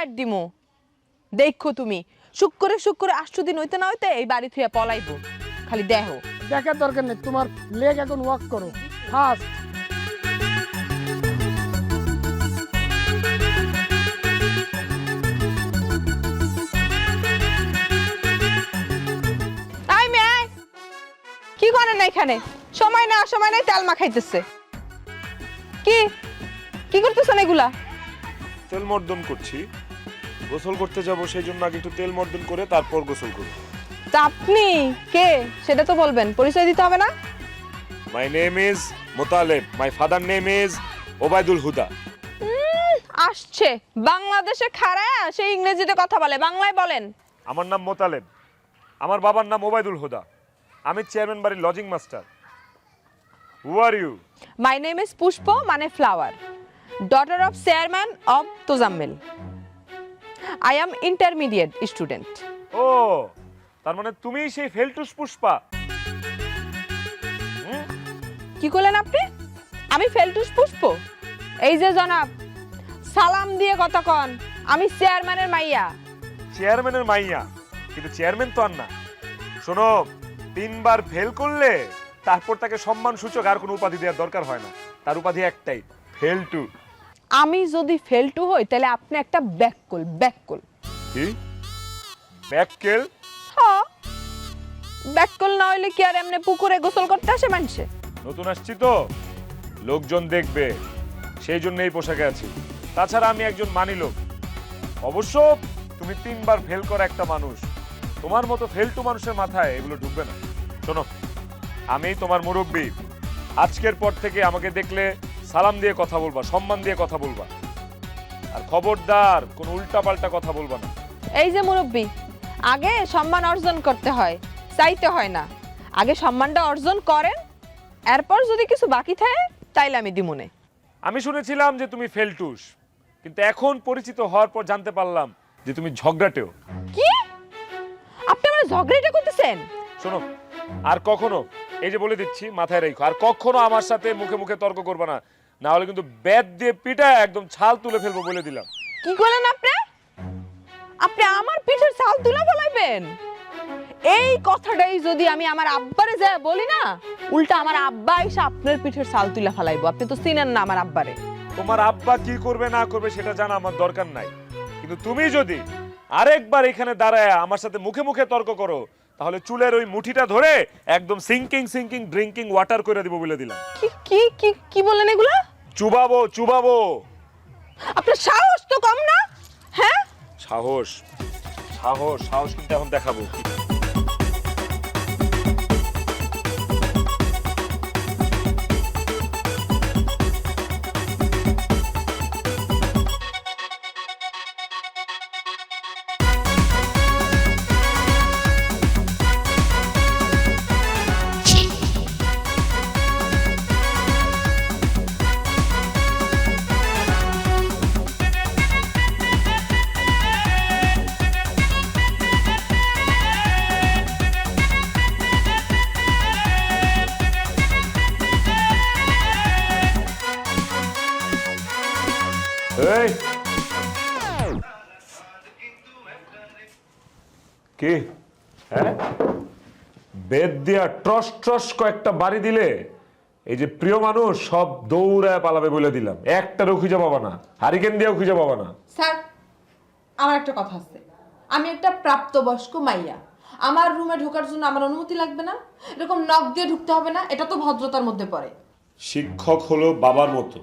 ডাট দিমু। দেখো তুমি শুক্রে শুক্রে আষ্টু দিন হইতে না হইতে এই বাড়ি থুয়া পলাইবো। খালি দেহ দেখার দরকার নেই তোমার লেগ এখন ওয়াক করো। ফাস্ট কি করে না এখানে? সময় না সময় নাই তেল মাখাইতেছে। কি? কি করতেছেন এগুলা? তেল মর্দন করছি। গোসল করতে যাব সেই জন্য আগে একটু তেল মর্দন করে তারপর গোসল করব। তা আপনি কে? সেটা তো বলবেন। পরিচয় দিতে হবে না? My name is Motaleb my father name is Obaidul Huda আসছে। বাংলাদেশে খাড়ায় সে ইংরেজিতে কথা বলে। বাংলায় বলেন। আমার নাম মোতালেব। আমার বাবার নাম ওবায়দুল হুদা। আমি চেয়ারম্যান বাড়ির lodging master. Who are you my name is Pushpa মানে flower daughter of chairman of Tozammel I am intermediate student ও তার মানে তুমি সেই ফেলটুস পুষ্পা। কি করলেন আপনি? আমি ফেলটুস পুষ্প। এই যে জনাব সালাম দিয়ে কত কন। আমি চেয়ারম্যানের মাইয়া। চেয়ারম্যানের মাইয়া কিন্তু চেয়ারম্যান তো আর না। শোনো তিনবার ফেল করলে তারপর তাকে সম্মান সূচক আর কোনো উপাধি দেওয়ার দরকার হয় না। তার উপাধি একটাই ফেল টু আমি যদি ফেলটু হই তাহলে আপনি একটা ব্যাককুল ব্যাককুল কি? ব্যাককেল হ্যাঁ। ব্যাককুল না হইলে কি আর এমনি পুকুরে গোসল করতে আসে মানুষে? নতুন আসছি তো। লোকজন দেখবে। সেই জন্য এই পোশাকে আছি। তাছাড়া আমি একজন মানি লোক। অবশ্য তুমি তিনবার ফেল করা একটা মানুষ। তোমার মতো ফেলটু মানুষের মাথায় এগুলো ঢুকবে না। শোনো আমি তোমার মুরব্বী। আজকের পর থেকে আমাকে দেখলে সালাম দিয়ে কথা বলবা সম্মান দিয়ে কথা বলবা। আর খবরদার কোনো উল্টাপাল্টা কথা বলবা না। এই যে মুরব্বী আগে সম্মান অর্জন করতে হয় চাইতে হয় না। আগে সম্মানটা অর্জন করেন এরপর যদি কিছু বাকি থাকে তাইলে আমি দিমুনে আমি শুনেছিলাম যে তুমি ফেলটুস কিন্তু এখন পরিচিত হওয়ার পর জানতে পারলাম যে তুমি ঝগড়াটেও। কি? আপনি আমার ঝগড়াটা করতেছেন? শোনো আর কখনো এই যে বলে দিচ্ছি মাথায় রেখো আর কখনো আমার সাথে মুখে মুখে তর্ক করবে না। না হলে কিন্তু ব্যাট দিয়ে পিটা একদম ছাল তুলে ফেলব বলে দিলাম। কি করলেন আপনি? আপনি আমার পিঠের ছাল তুলে ফেলাইবেন? এই কথাটাই যদি আমি আমার আব্বারে যা বলি না উল্টা আমার আব্বা এসে আপনার পিঠের ছাল তুলে ফেলাইবো। আপনি তো চিনেন না আমার আব্বারে। তোমার আব্বা কি করবে না করবে সেটা জানা আমার দরকার নাই। কিন্তু তুমি যদি আরেকবার এখানে দাঁড়ায় আমার সাথে মুখে মুখে তর্ক করো তাহলে চুলের ওই মুঠিটা ধরে একদম সিঙ্কিং সিঙ্কিং ড্রিঙ্কিং ওয়াটার করে দিব বলে দিলাম। কি কি কি কি বললেন এগুলা? চুবাবো চুবাবো। আপনার সাহস তো কম না? হ্যাঁ? সাহস। সাহস সাহস কিন্তু এখন দেখাবো। কি? হ্যাঁ? বেদ দিয়া ট্রস ট্রস কয়েকটা বাড়ি দিলে এই যে প্রিয় মানুষ সব দৌড়ায় পালাবে বলে দিলাম। একটারও খুঁজে পাবা না। হারিকেন দিয়েও খুঁজে পাবা না। স্যার আমার একটা কথা আছে। আমি একটা প্রাপ্তবয়স্ক মাইয়া। আমার রুমে ঢোকার জন্য আমার অনুমতি লাগবে না। এরকম নখ দিয়ে ঢুকতে হবে না। এটা তো ভদ্রতার মধ্যে পড়ে। শিক্ষক হলো বাবার মতো।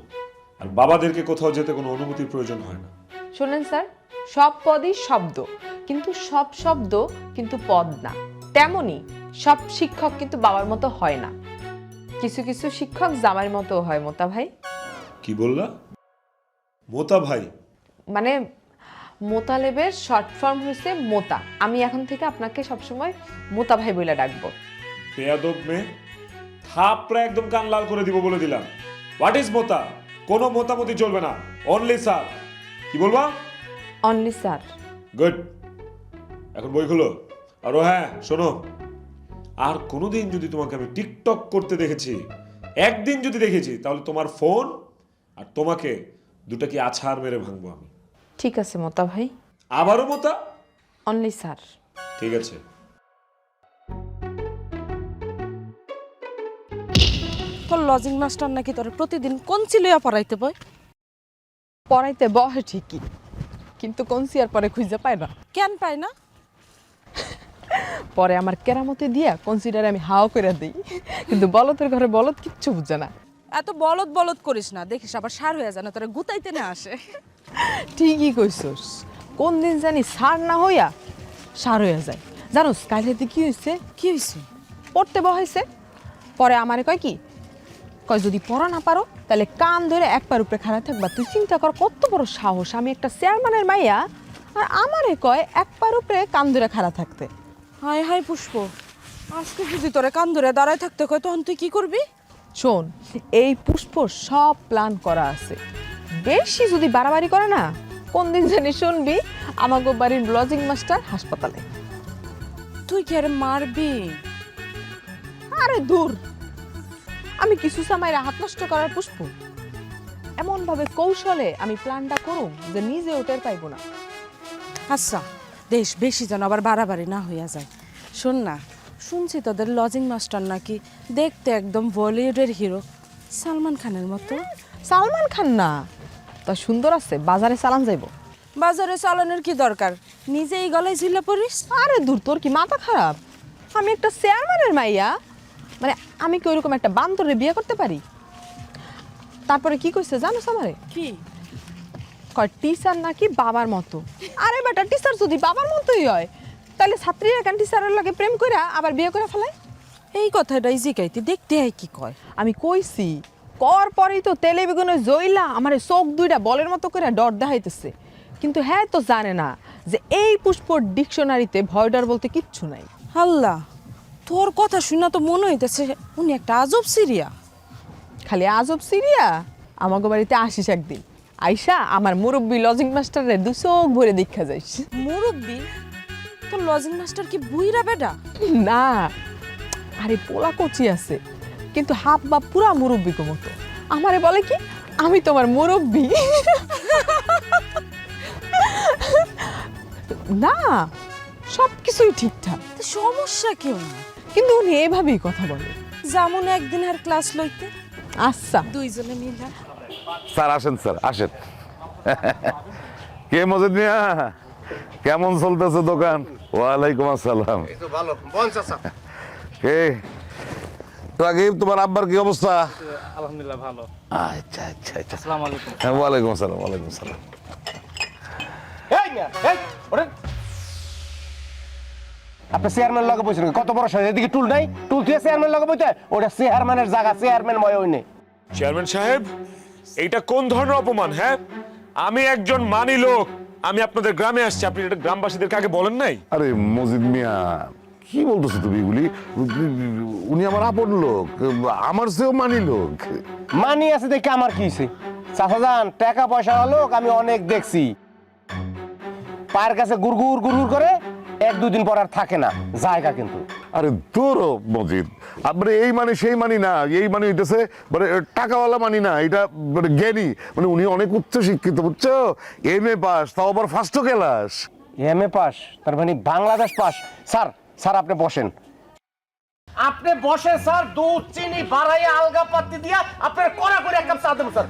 আর বাবাদেরকে কোথাও যেতে কোনো অনুমতির প্রয়োজন হয় না। শোনেন স্যার সব পদই শব্দ। কিন্তু সব শব্দ কিন্তু পদ না। তেমনি সব শিক্ষক কিন্তু বাবার মতো হয় না। কিছু কিছু শিক্ষক জামাইয়ের মতো হয় মোতা ভাই। কি বললা? মোতা ভাই? মানে মোতালেবের শর্ট ফর্ম হচ্ছে মোতা। আমি এখন থেকে আপনাকে সবসময় মোতা ভাই বলে ডাকবো। বেয়াদব মেয়ে। থাপড়া একদম কান লাল করে দিব বলে দিলাম। হোয়াট ইজ মোতা? কোনো মোতামতি চলবে না। অনলি স্যার কি বলবা? অনলি স্যার গুড এখন বই খুলো। আর ও হ্যাঁ শোনো। আর কোনোদিন যদি তোমাকে আমি টিকটক করতে দেখেছি একদিন যদি দেখেছি তাহলে তোমার ফোন আর তোমাকে দুটা কি আছাড় মেরে ভাঙবো আমি। ঠিক আছে মোতা ভাই। আবারও মতা? অনলি স্যার ঠিক আছে। তোর লজিং মাস্টার নাকি তোর প্রতিদিন কোন চিলিয়া পড়াইতে বই পড়াইতে বহে ঠিকই কিন্তু কনসিয়ার পরে খুঁজে পায় না। কেন পায় না? পরে আমার কেরামতে দিয়া কনসিডারে আমি হাও করে দিই। কিন্তু বলতের ঘরে বলদ কিচ্ছু বুঝে না। এত বলদ বলদ করিস না দেখিস আবার সার হয়ে যায় না তোরা গুতাইতে না আসে। ঠিকই কইছস। কোন দিন জানি সার না হইয়া সার হয়ে যায়। জানোস কাইলেতে কি হয়েছে কি হয়েছে পড়তে বহাইছে পরে আমারে কয় কি কয় যদি পড়া না পারো তাহলে কান ধরে এক পার উপরে খাড়া থাকবা তুই চিন্তা কর কত বড় সাহস। আমি একটা চেয়ারম্যানের মাইয়া আর আমারে কয় এক পার উপরে কান ধরে খাড়া থাকতে। হাই হাই পুষ্প আজকে যদি তোরে কান ধরে দাঁড়ায় থাকতে কয় তখন তুই কি করবি? শোন এই পুষ্প সব প্ল্যান করা আছে। বেশি যদি বাড়াবাড়ি করে না কোন দিন জানি শুনবি আমাগো বাড়ির লজিং মাস্টার হাসপাতালে। তুই কি আরে মারবি? আরে দূর আমি কিছু সময় হাত নষ্ট করার পুষ্প। এমন ভাবে কৌশলে আমি প্ল্যানটা করুম যে নিজে ওটার পাইবো না। আচ্ছা দেশ বেশি যেন আবার বাড়াবাড়ি না হইয়া যায়। শোন না শুনছি তোদের লজিং মাস্টার নাকি দেখতে একদম বলিউডের হিরো সালমান খানের মতো। সালমান খান না? তা সুন্দর আছে বাজারে চালান যাইবো। বাজারে চালানোর কি দরকার? নিজেই গলায় ঝিল্লা পড়িস? আরে দূর তোর কি মাথা খারাপ? আমি একটা চেয়ারম্যানের মাইয়া। মানে আমি কি ওইরকম একটা বান্দরে বিয়ে করতে পারি? তারপরে কি কইছে জানো আমারে? কি? কয় টিচার নাকি বাবার মতো? আরে বেটা টিচার যদি বাবার মতোই হয় তাহলে ছাত্রীরা কেন টিচারের লাগে প্রেম কইরা আবার বিয়ে করে ফেলায় এই কথাটাই জিগাইতে দেখতে হয় কি কয়। আমি কইছি কর পরেই তো তেলে বেগুনে জইলা আমার চোখ দুইটা বলের মতো করে ডর দেখাইতেছে। কিন্তু হ্যাঁ তো জানে না যে এই পুষ্পর ডিকশনারিতে ভয় ডর বলতে কিচ্ছু নাই। আল্লাহ তোর কথা শুনে তো মনে হইতেছে উনি একটা আজব সিরিয়া। খালি আজব সিরিয়া? আমাকে বাড়িতে আসিস একদিন। আইসা আমার মুরব্বী লজিং মাস্টারের দু চোখ ভরে দীক্ষা যাইস। মুরব্বী? তোর লজিং মাস্টার কি বুইরা বেডা না। আরে পোলা কচি আছে কিন্তু হাফ বা পুরা মুরব্বী মতো। আমারে বলে কি আমি তোমার মুরব্বী। না সব কিছুই ঠিকঠাক। তো সমস্যা কেউ না। কিন্তু উনি এভাবেই কথা বলে। যেমন একদিন আর ক্লাস লইতে? আচ্ছা। দুইজনে মিলে। স্যার আসেন স্যার আসেন। কে মজিদ মিয়া? কেমন চলতেছে দোকান? ওয়ালাইকুম আসসালাম। কে? আগে তোমার আব্বার কি অবস্থা? আলহামদুলিল্লাহ ভালো। আচ্ছা আচ্ছা আচ্ছা। আসসালামু আলাইকুম। হ্যাঁ ওয়ালাইকুম আসসালাম ওয়ালাইকুম আসসালাম। এই মিয়া এই ওরে আপনি চেয়ারম্যান লগে কত বড় এদিকে টুল নাই? টুল চেয়ারম্যান লগে বইতে ওটা চেয়ারম্যানের জায়গা চেয়ারম্যান ময় নেই। চেয়ারম্যান সাহেব এইটা কোন ধরনের অপমান হ্যাঁ? আমি একজন মানি লোক আমি আপনাদের গ্রামে আসছি আপনি এটা গ্রামবাসীদেরকে আগে বলেন নাই? আরে মজিদ মিয়া কি বলতেছো তুমি এগুলি? উনি আমার আপন লোক আমার সেও মানি লোক। মানি আছে দেখে আমার কি হইছে? চাচা যান টাকা পয়সা লোক আমি অনেক দেখছি। পায়ের কাছে গুড়গুড় গুড়গুড় করে এক দুদিন পর আর থাকে না জায়গা কিন্তু। আরে তোর মজিদ। আপনি এই মানে সেই মানি না এই মানে হইতেছে মানে টাকাওয়ালা মানি না এটা মানে জ্ঞানী। মানে উনি অনেক উচ্চ শিক্ষিত বুঝছ? এম এ পাস তাও আবার first class M A pass তার মানে বাংলাদেশ পাস। স্যার স্যার আপনি বসেন। আপনি বসে স্যার দুধ চিনি বাড়াইয়া আলগা পাত্তি দিয়া আপনার কড়া করে এক কাপ চা দেবো স্যার।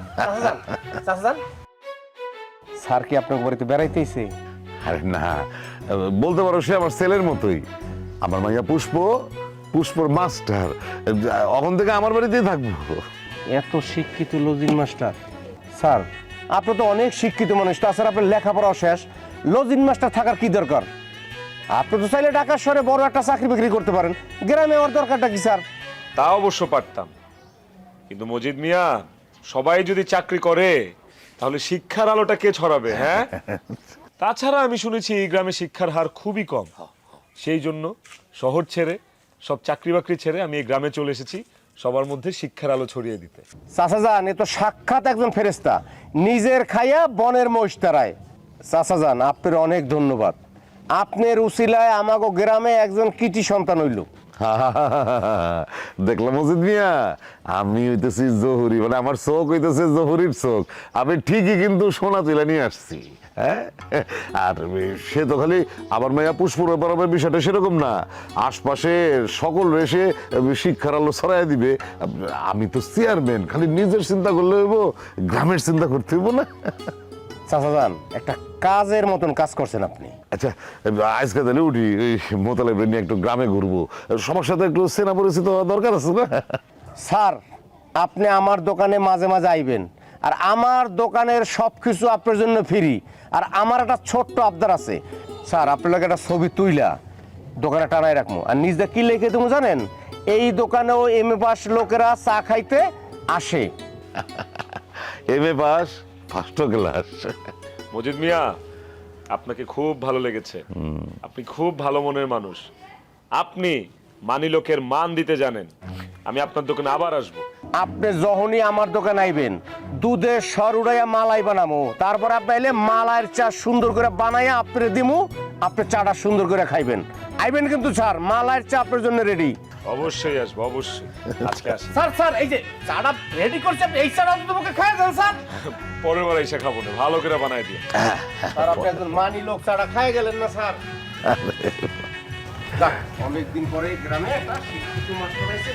স্যার কি আপনার বাড়িতে বেড়াইতেছে? আরে না বলতে পারো সে আমার ছেলের মতোই। আমার মাইয়া পুষ্প পুষ্পর মাস্টার। এখন থেকে আমার বাড়িতেই থাকব। এত শিক্ষিত লজিং মাস্টার। স্যার আপনি তো অনেক শিক্ষিত মানুষ তাছাড়া আপনার লেখাপড়াও শেষ। লজিং মাস্টার থাকার কি দরকার? আপনি তো চাইলে ঢাকার শহরে বড় একটা চাকরি বাকরি করতে পারেন। গ্রামে ওর দরকারটা কি স্যার? তা অবশ্য পারতাম। কিন্তু মজিদ মিয়া সবাই যদি চাকরি করে তাহলে শিক্ষার আলোটা কে ছড়াবে হ্যাঁ? তাছাড়া আমি শুনেছি এই গ্রামে শিক্ষার হার খুবই কম। সেই জন্য শহর ছেড়ে, সব চাকরি বাকরি ছেড়ে আমি এই গ্রামে চলে এসেছি সবার মধ্যে শিক্ষার আলো ছড়িয়ে দিতে। যান, এ তো সাক্ষাৎ একজন ফেরেস্তা নিজের খাইয়া বনের মহিষ্টারায় যান, আপনার অনেক ধন্যবাদ। আপনার উসিলায় আমাগো গ্রামে একজন কৃতি সন্তান হইল। দেখলাম মজিদ মিয়া। আমি হইতেছি জহুরি মানে আমার চোখ হইতেছে জহুরির চোখ। আমি ঠিকই কিন্তু সোনা তুলে নিয়ে আসছি হ্যাঁ? আর সে তো খালি আমার মেয়া পুষ্পুর ব্যাপার বিষয়টা সেরকম না। আশপাশে সকল রেসে শিক্ষার আলো ছড়াই দিবে। আমি তো চেয়ারম্যান খালি নিজের চিন্তা করলে হইব, গ্রামের চিন্তা করতে হইব না। চাচা যান একটা কাজের মতন কাজ করছেন আপনি। আচ্ছা আজকে তাহলে উঠি ওই মোতালেব নিয়ে একটু গ্রামে ঘুরবো। সবার সাথে একটু চেনা পরিচিত হওয়া দরকার আছে না? স্যার আপনি আমার দোকানে মাঝে মাঝে আইবেন আর আমার দোকানের সব কিছু আপনার জন্য ফ্রি আর আমার একটা ছোট্ট আবদার আছে। স্যার আপনার একটা ছবি তুইলা দোকানে টানাই রাখব আর নিজে কি লেখে তুমি জানেন? এই দোকানেও এম এ পাস লোকেরা চা খাইতে আসে। M A pass first class Majid Mia আপনাকে খুব ভালো লেগেছে। আপনি খুব ভালো মনের মানুষ। আপনি মানি লোকের মান দিতে জানেন। আমি আপনার দোকানে আবার আসব। আপনি যখনই আমার দোকানে আইবেন দুধের সর উড়াইয়া মালাই বানামো। তারপর আপনি আইলে মালাইয়ের চা সুন্দর করে বানাইয়া আপনি দিমু আপনি চাটা সুন্দর করে খাইবেন। আইবেন কিন্তু স্যার মালাইয়ের চা আপনার জন্য রেডি অবশ্যই আসব অবশ্যই। আজকে আসি। স্যার স্যার এই যে চাটা রেডি করছে আপনি এই চাটা অন্তত মুখে খাই দেন স্যার। পরের বার এসে খাব না ভালো করে বানাই দিয়ে স্যার আপনি একজন মানি লোক চাটা খাই গেলেন না স্যার। অনেকদিন পরে গ্রামে একটা শিক্ষিত মাস্টার এসে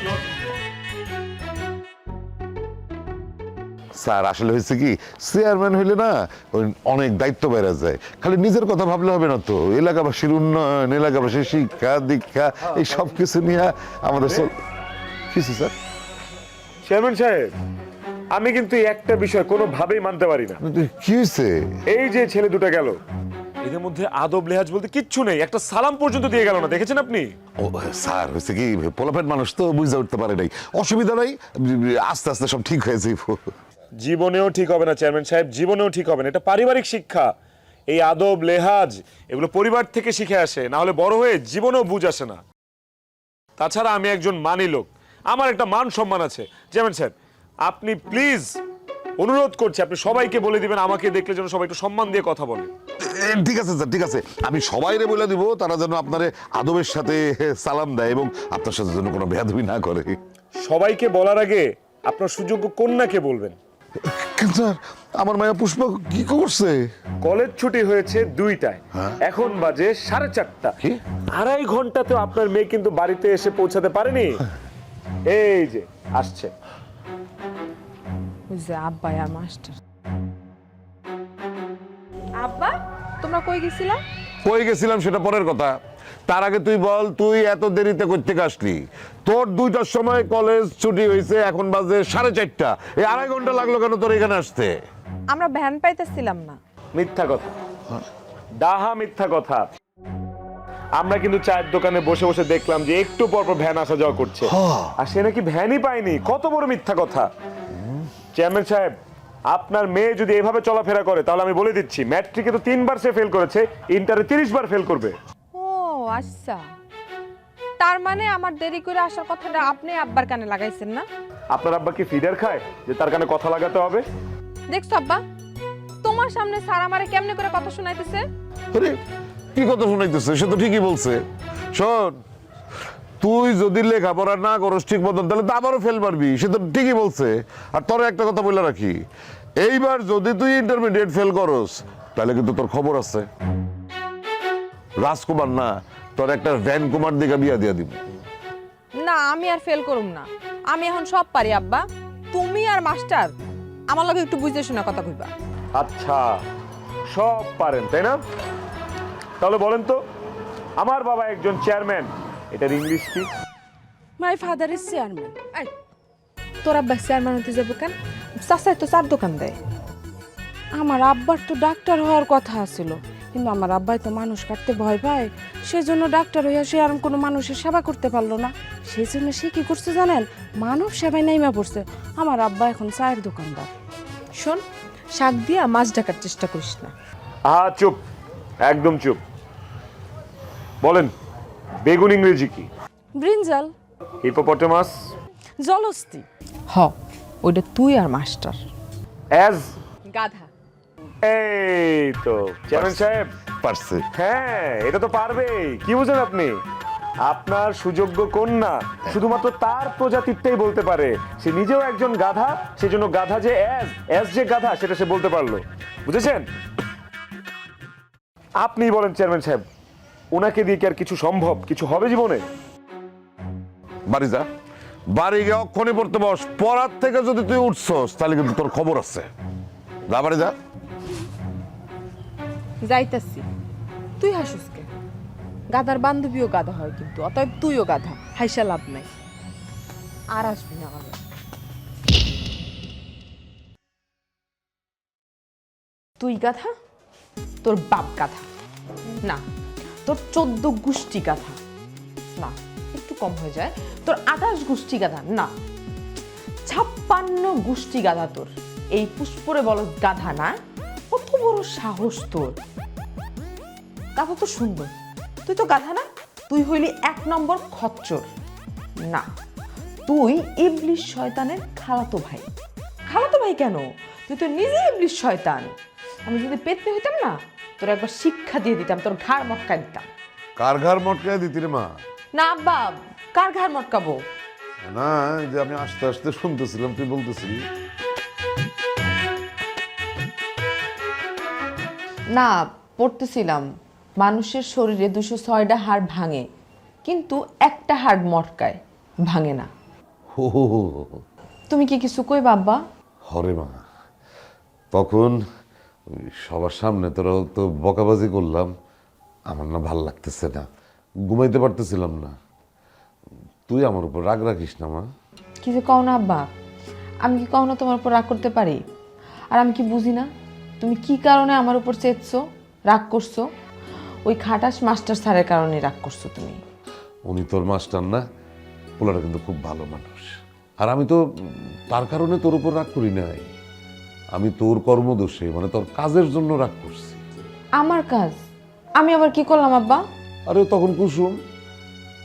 স্যার আসলে হয়েছে কি চেয়ারম্যান হইলে না অনেক দায়িত্ব বেড়ে যায়। খালি নিজের কথা ভাবলে হবে না তো। এলাকাবাসীর উন্নয়ন এলাকাবাসীর শিক্ষা দীক্ষা এই সব কিছু নিয়ে আমাদের কিছু স্যার? চেয়ারম্যান সাহেব আমি কিন্তু একটা বিষয় কোনোভাবেই মানতে পারি না। কি হয়েছে এই যে ছেলে দুটো গেল এদের মধ্যে আদব লেহাজ বলতে কিচ্ছু নেই একটা সালাম পর্যন্ত দিয়ে গেল না দেখেছেন আপনি? ও স্যার হয়েছে কি পোলাপেট মানুষ তো বুঝতে উঠতে পারে নাই। অসুবিধা নাই আস্তে আস্তে সব ঠিক হয়ে যাইব। জীবনেও ঠিক হবে না চেয়ারম্যান সাহেব জীবনেও ঠিক হবে না। এটা পারিবারিক শিক্ষা। এই আদব লেহাজ এগুলো পরিবার থেকে শিখে আসে। না হলে বড় হয়ে জীবনেও বুঝ আসে না। তাছাড়া আমি একজন মানি লোক। আমার একটা মান সম্মান আছে। চেয়ারম্যান সাহেব আপনি প্লিজ অনুরোধ করছি আপনি সবাইকে বলে দিবেন আমাকে দেখলে যেন সবাই একটু সম্মান দিয়ে কথা বলে। ঠিক আছে স্যার ঠিক আছে। আমি সবাইরে বলে দিব তারা যেন আপনারে আদবের সাথে সালাম দেয় এবং আপনার সাথে যেন কোনো বেয়াদবি না করে। সবাইকে বলার আগে আপনার সুযোগ্য কন্যাকে বলবেন। কিন্তু স্যার আমার মায়া পুষ্প কি করছে? কলেজ ছুটি হয়েছে দুইটায়। এখন বাজে সাড়ে চারটা। কি? আড়াই ঘন্টাতে আপনার মেয়ে কিন্তু বাড়িতে এসে পৌঁছাতে পারেনি? এই যে আসছে। যে আব্বা আর মাস্টার। আব্বা তোমরা কই গেছিলা? কই গেছিলাম সেটা পরের কথা। তার আগে তুই বল তুই এত দেরিতে করতে আসলি? তোর দুইটার সময় কলেজ ছুটি হয়েছে এখন বাজে সাড়ে চারটা। এই আড়াই ঘণ্টা লাগল কেন তোর এখানে আসতে? আমরা ভ্যান পাইতেছিলাম না। মিথ্যা কথা। ডাহা মিথ্যা কথা। আমরা কিন্তু চায়ের দোকানে বসে বসে দেখলাম যে একটু পর পর ভ্যান আসা যাওয়া করছে। আর সে নাকি ভ্যানই পায়নি। কত বড় মিথ্যা কথা। চেয়ারম্যান সাহেব আপনার মেয়ে যদি এভাবে চলাফেরা করে তাহলে আমি বলে দিচ্ছি ম্যাট্রিকে তো তিনবার সে ফেল করেছে ইন্টারে তিরিশ বার ফেল করবে। আচ্ছা। তার মানে আমার দেরি করে আসার কথাটা আপনি আব্বার কানে লাগাইছেন না? আপনার আব্বা কি ফিডার খায় যে তার কানে কথা লাগাতে হবে? দেখছ আব্বা তোমার সামনে স্যার আমারে কেমনে করে কথা শোনাইতেছে? আরে কি কথা শুনাইতেছে? সে তো ঠিকই বলছে। শোন তুই যদি লেখাপড়া না করস ঠিক মতন তাহলে তো আবারও ফেল পারবি সে তো ঠিকই বলছে। আর তোর একটা কথা বলে রাখি। এইবার যদি তুই ইন্টারমিডিয়েট ফেল করস তাহলে কিন্তু তোর খবর আছে। রাজকুমার না তোর একটা ভ্যান কুমার দিকে বিয়া দিয়া দিব। না আমি আর ফেল করুম না। আমি এখন সব পারি আব্বা। তুমি আর মাস্টার আমার লগে একটু বুঝে শোনা কথা কইবা। আচ্ছা সব পারেন তাই না? তাহলে বলেন তো আমার বাবা একজন চেয়ারম্যান এটার ইংলিশ কি? মাই ফাদার ইজ চেয়ারম্যান এই, তোর আব্বা চেয়ারম্যান হতে যাব কেন? চাচাই তো চার দোকান দেয়। আমার আব্বার তো ডাক্তার হওয়ার কথা ছিল কিন্তু আমার আব্বাই তো মানুষ কাটতে ভয় পায়। সেজন্য ডাক্তার হইয়া সে আর কোনো মানুষের সেবা করতে পারল না। সেই জন্য সে কি করছে জানেন? মানব সেবায় নাইমা পড়ছে। আমার আব্বা এখন চায়ের দোকানদার। শোন শাক দিয়া মাছ ডাকার চেষ্টা করিস না। আহা চুপ। একদম চুপ। বলেন বেগুন ইংরেজি কি? ব্রিঞ্জাল। হিপোপটেমাস? জলস্তি হ ওইটা তুই আর মাস্টার। অ্যাজ? গাধা। এই তো চেয়ারম্যান সাহেব। পারছে। হ্যাঁ এটা তো পারবেই। কি বুঝেন আপনি? আপনার সুযোগ্য কন্যা শুধুমাত্র তার প্রজাতিরটাই বলতে পারে। সে নিজেও একজন গাধা সেজন্য গাধা যে অ্যাজ অ্যাজ যে গাধা সেটা সে বলতে পারল। বুঝেছেন? আপনি বলেন চেয়ারম্যান সাহেব ওনাকে দিয়ে কি আর কিছু সম্ভব? কিছু হবে জীবনে? বাড়ি যা। বাড়ি গিয়ে অক্ষণে পড়তে বস পড়ার থেকে যদি তুই উঠছস তাহলে কিন্তু তোর খবর আছে। যা বাড়ি যা। যাইতাছি। তুই হাসুসকে গাধার বান্ধবীও গাধা হয় কিন্তু, অতএব তুইও গাধা, হাইসা লাভ নাই। আর আসবি না আমার তুই গাধা, তোর বাপ গাধা। না, তোর চোদ্দ গোষ্ঠী গাধা। না, একটু কম হয়ে যায়। তোর আঠাশ গোষ্ঠী গাধা, না। ছাপ্পান্ন গোষ্ঠী গাধা তোর। এই পুষ্পরে বল গাধা না? কত বড় সাহস তোর? গাধা তো সুন্দর। তুই তো গাধা না? তুই হইলি এক নম্বর খচ্চর। না তুই ইবলিশ শয়তানের খালাতো ভাই। খালাতো ভাই কেন? তুই তো নিজে ইবলিশ শয়তান। আমি যদি পেতনি হইতাম না তোর একবার শিক্ষা দিয়ে দিতাম তোর ঘাড় মটকা দিতাম। কার ঘর মটকায় দিতি রে মা? না আব্বা কার ঘাড় মটকাবো? না এই যে আমি আস্তে আস্তে শুনতেছিলাম তুই বলতেছিলি। না পড়তেছিলাম। মানুষের শরীরে দুশো ছয়টা হাড় ভাঙে কিন্তু একটা হাড় মটকায় ভাঙে না। হো হো হো হো। তুমি কি কিছু কই বাব্বা হরে মা তখন ওই সবার সামনে তোরা তো বকাবাজি করলাম আমার না ভালো লাগতেছে না ঘুমাইতে পারতেছিলাম না। তুই আমার উপর রাগ রাখিস না মা। কি যে কও না আব্বা? আমি কি কখনো তোমার উপর রাগ করতে পারি? আর আমি কি বুঝি না? তুমি কি কারণে আমার উপর চেয়েছো রাগ করছ? ওই খাটাস মাস্টার স্যারের কারণে রাগ করছ তুমি। উনি তোর মাস্টার না পোলাটা কিন্তু খুব ভালো মানুষ। আর আমি তো তার কারণে তোর উপর রাগ করি নাই। আমি তোর কর্মদোষে মানে তোর কাজের জন্য রাগ করছি। আমার কাজ? আমি আবার কি করলাম আব্বা? আরে তখন কুসুম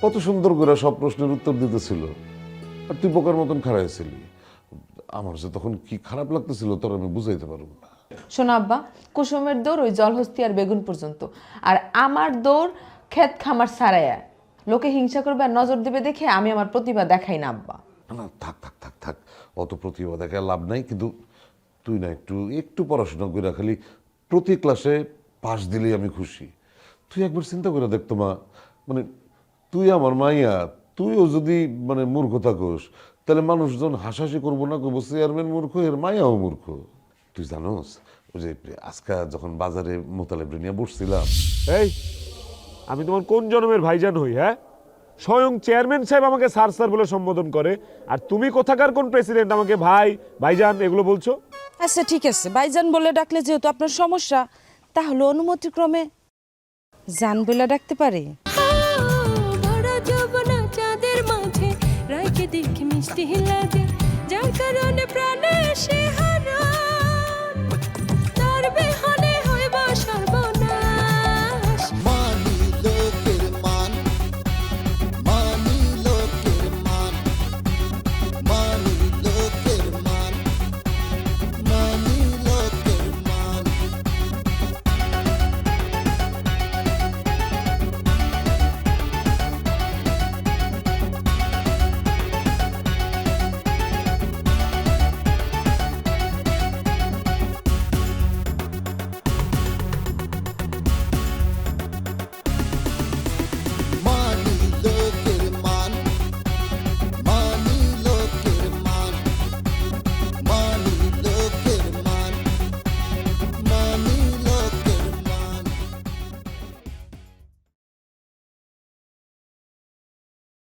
কত সুন্দর করে সব প্রশ্নের উত্তর দিতেছিল। আর তুই বোকার মতন খারাইছিলি আমার যে তখন কি খারাপ লাগতেছিল তোর আমি বুঝাইতে পারব না। শোনো আব্বা, কুসুমের দৌড় ওই জলহস্তি আর বেগুন পর্যন্ত। আর আমার দৌড় ক্ষেত খামার সারায়া লোকে হিংসা করবে আর নজর দেবে দেখে আমি আমার প্রতিভা দেখাই না আব্বা। থাক থাক থাক থাক। অত প্রতিভা দেখা লাভ নাই, কিন্তু তুই না একটু একটু পড়াশোনা করে খালি প্রতি ক্লাসে পাস দিলেই আমি খুশি। তুই একবার চিন্তা করে দেখতো মা মানে তুই আমার মাইয়া, তুইও যদি মানে মূর্খ থাকোস, তাহলে মানুষজন হাসাহাসি করব না করব চেয়ারম্যান মূর্খ, এর মায়াও মূর্খ। তুই জানোস ওই যে আজকা যখন বাজারে মোতালেব নিয়ে বসছিলাম। এই আমি তোমার কোন জন্মের ভাইজান হই হ্যাঁ? স্বয়ং চেয়ারম্যান সাহেব আমাকে স্যার স্যার বলে সম্বোধন করে আর তুমি কোথাকার কোন প্রেসিডেন্ট আমাকে ভাই ভাইজান এগুলো বলছো? আচ্ছা ঠিক আছে। ভাইজান বলে ডাকলে যেহেতু আপনার সমস্যা তাহলে অনুমতিক্রমে জান বলে ডাকতে পারি। মিষ্টি লাগে যার কারণে প্রাণে সে